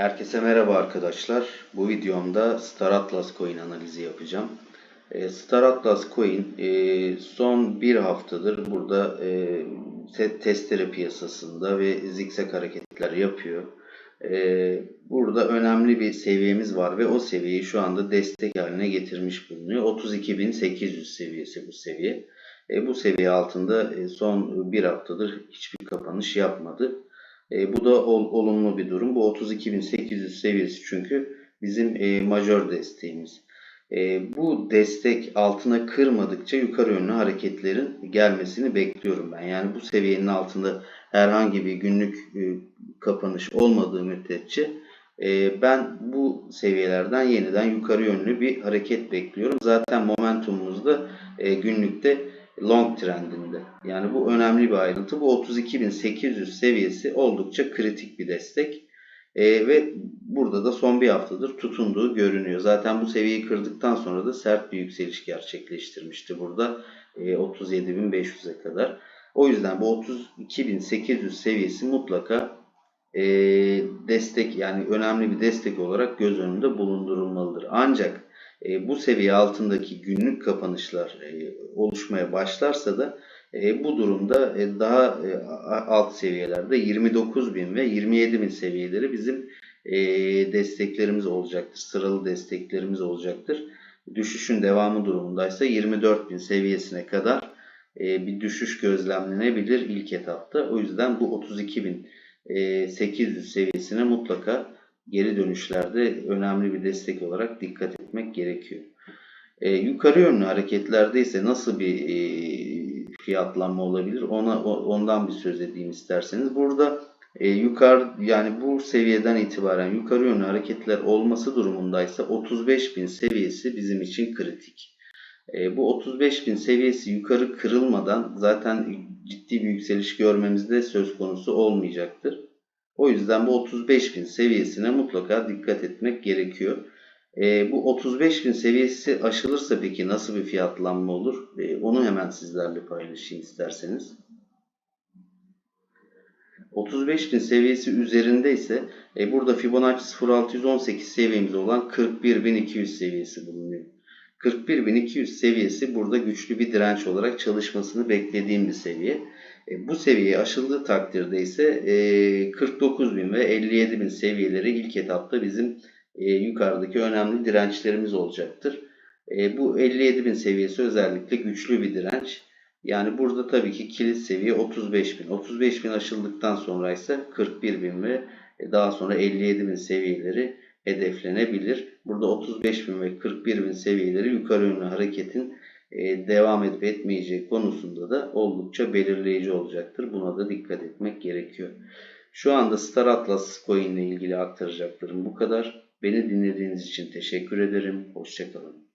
Herkese merhaba arkadaşlar. Bu videomda Star Atlas Coin analizi yapacağım. E, Star Atlas Coin e, son bir haftadır burada e, te- testere piyasasında ve zikzak hareketler yapıyor. Burada önemli bir seviyemiz var ve o seviyeyi şu anda destek haline getirmiş bulunuyor. 32.800 seviyesi bu seviye. Bu seviye altında son bir haftadır hiçbir kapanış yapmadı. E, bu da ol- olumlu bir durum. Bu 32.800 seviyesi çünkü bizim e, majör desteğimiz. E, bu destek altına kırmadıkça yukarı yönlü hareketlerin gelmesini bekliyorum ben. Yani bu seviyenin altında herhangi bir günlük e, kapanış olmadığı müddetçe e, ben bu seviyelerden yeniden yukarı yönlü bir hareket bekliyorum. Zaten momentumumuz da e, günlükte long trendinde. Yani bu önemli bir ayrıntı. Bu 32.800 seviyesi oldukça kritik bir destek. Ee, ve burada da son bir haftadır tutunduğu görünüyor. Zaten bu seviyeyi kırdıktan sonra da sert bir yükseliş gerçekleştirmişti burada e, 37.500'e kadar. O yüzden bu 32.800 seviyesi mutlaka e, destek yani önemli bir destek olarak göz önünde bulundurulmalıdır. Ancak e, bu seviye altındaki günlük kapanışlar e, oluşmaya başlarsa da e, bu durumda e, daha e, alt seviyelerde 29.000 ve 27.000 seviyeleri bizim e, desteklerimiz olacaktır. Sıralı desteklerimiz olacaktır. Düşüşün devamı durumundaysa 24.000 seviyesine kadar e, bir düşüş gözlemlenebilir ilk etapta. O yüzden bu 32.800 seviyesine mutlaka geri dönüşlerde önemli bir destek olarak dikkat etmek gerekiyor. E, yukarı yönlü hareketlerde ise nasıl bir e, fiyatlanma olabilir? Ona ondan bir söz edeyim isterseniz. Burada e, yukarı yani bu seviyeden itibaren yukarı yönlü hareketler olması durumundaysa 35.000 seviyesi bizim için kritik. E, bu 35.000 seviyesi yukarı kırılmadan zaten ciddi bir yükseliş görmemiz de söz konusu olmayacaktır. O yüzden bu 35.000 seviyesine mutlaka dikkat etmek gerekiyor. E, bu 35.000 seviyesi aşılırsa peki nasıl bir fiyatlanma olur? E, onu hemen sizlerle paylaşayım isterseniz. 35.000 seviyesi üzerinde ise e, burada Fibonacci 0618 seviyemiz olan 41.200 seviyesi bulunuyor. 41.200 seviyesi burada güçlü bir direnç olarak çalışmasını beklediğim bir seviye. E, bu seviye aşıldığı takdirde ise e, 49.000 ve 57.000 seviyeleri ilk etapta bizim e, yukarıdaki önemli dirençlerimiz olacaktır. E, bu 57.000 seviyesi özellikle güçlü bir direnç. Yani burada tabii ki kilit seviye 35.000. 35.000 aşıldıktan sonra ise 41.000 ve daha sonra 57.000 seviyeleri hedeflenebilir. Burada 35.000 ve 41.000 seviyeleri yukarı yönlü hareketin e, devam edip etmeyeceği konusunda da oldukça belirleyici olacaktır. Buna da dikkat etmek gerekiyor. Şu anda Star Atlas Coin ile ilgili aktaracaklarım bu kadar. Beni dinlediğiniz için teşekkür ederim. Hoşçakalın.